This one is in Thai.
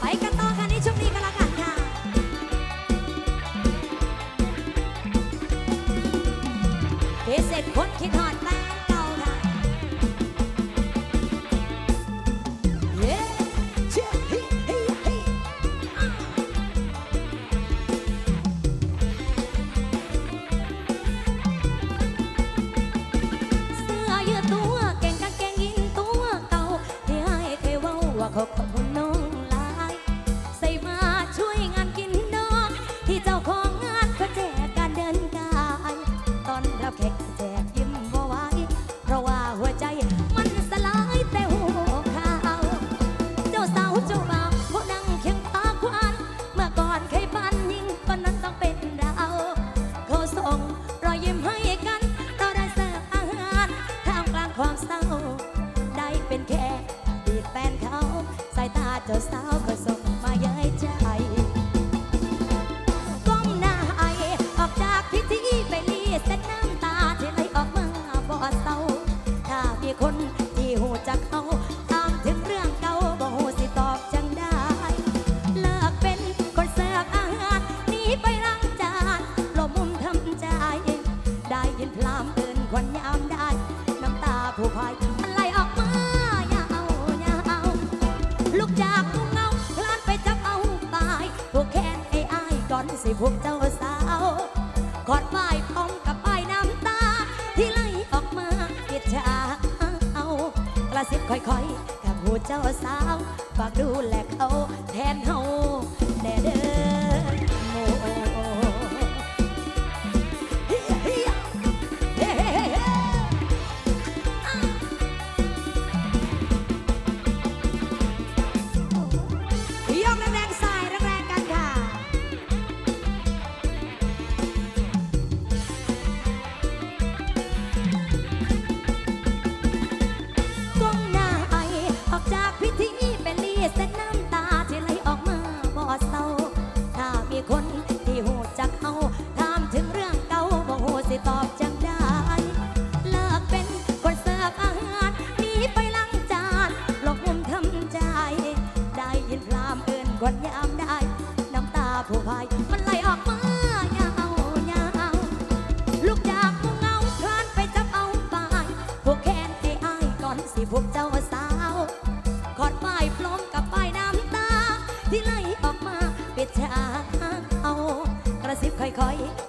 ไปกันต่อค่ะในช่วงนี้กันละกันค่ะ เพเศษคนคิดหอ เจ้าสาวก็ส่งมาเยอะ ค่อยๆกับหูเจ้าสาวฝากดูแลเขาแทนเฮาแน่เด้อ ดยามได้ น้ำตาผู้พายมันไหลออกมาเาเงลูกดาบผู้เงาคลนไปจับเอาปลายพวกแคนที่อาก่อนสิพวกเจ้าสาวขอดป้ายพร้อมกับป้ายน้ำตา ที่ไหลออกมาเปิดฉากเอากระซิบค่อยๆ